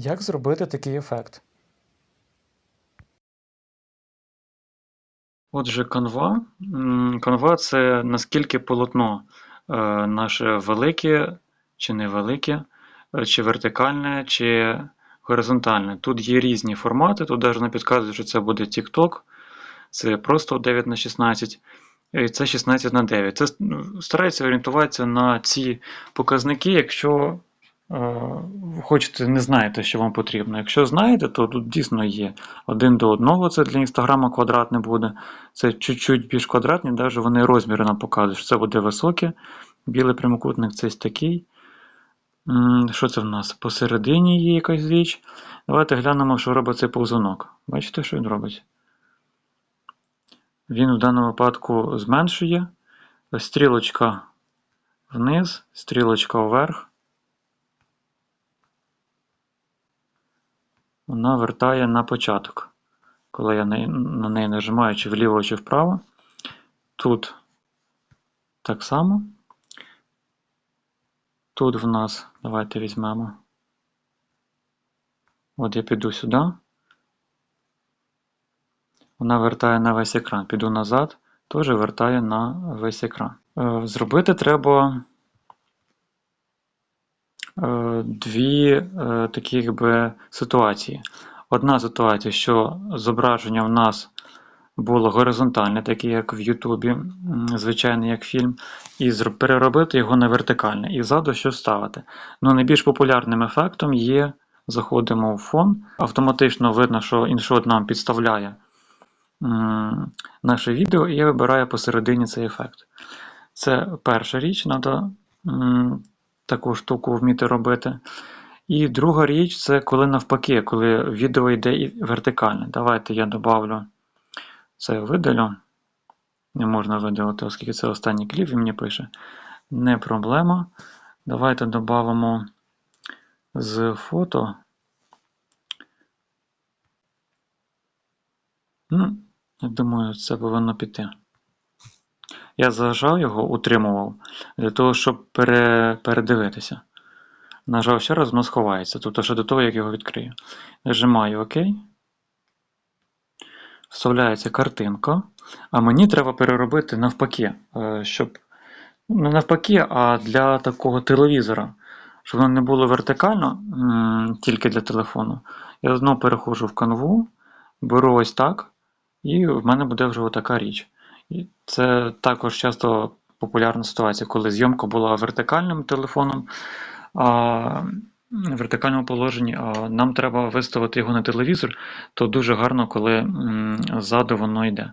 Як зробити такий ефект? Отже, канва. Канва це наскільки полотно е, наше велике чи невелике, е, чи вертикальне, чи горизонтальне. Тут є різні формати. Тут навіть не підказує, що це буде TikTok, це просто 9 на 16, і це 16 на 9. Це старається орієнтуватися на ці показники, якщо хочете, не знаєте, що вам потрібно. Якщо знаєте, то тут дійсно є один до одного, це для інстаграма квадратне буде. Це чуть-чуть більш квадратні, навіть вони розміри нам показують, що це буде високе. Білий прямокутник це такий. Що це в нас? Посередині є якась річ. Давайте глянемо, що робить цей повзунок. Бачите, що він робить? Він в даному випадку зменшує. Стрілочка вниз, стрілочка вверх. Вона вертає на початок. Коли я на неї нажимаю чи вліво, чи вправо. Тут так само. Тут в нас, давайте візьмемо. От я піду сюди. Вона вертає на весь екран. Піду назад, теж вертає на весь екран. Е, Зробити треба дві е, такі якби, ситуації. Одна ситуація, що зображення в нас було горизонтальне, таке як в Ютубі, м, звичайно, як фільм, і переробити його на вертикальне. І ззаду що ставити. Ну, найбільш популярним ефектом є, заходимо в фон, автоматично видно, що іншот нам підставляє м, наше відео, і я вибираю посередині цей ефект. Це перша річ, треба таку штуку вміти робити. І друга річ це коли навпаки, коли відео йде і вертикальне. Давайте я добавлю це видалю. Не можна видалити, оскільки це останній кліп, він мені пише. Не проблема. Давайте додамо з фото. Ну, я думаю, це повинно піти. Я зажав його, утримував, для того, щоб пере, передивитися. Нажав ще раз, воно сховається, тобто ще до того, як його відкрию. Нажимаю ОК. Вставляється картинка. А мені треба переробити навпаки, е, щоб. Не навпаки, а для такого телевізора. Щоб воно не було вертикально, тільки для телефону. Я знову переходжу в канву, беру ось так, і в мене буде вже отака річ. І це також часто популярна ситуація, коли зйомка була вертикальним телефоном, а в вертикальному положенні, а нам треба виставити його на телевізор, то дуже гарно, коли ззаду воно йде.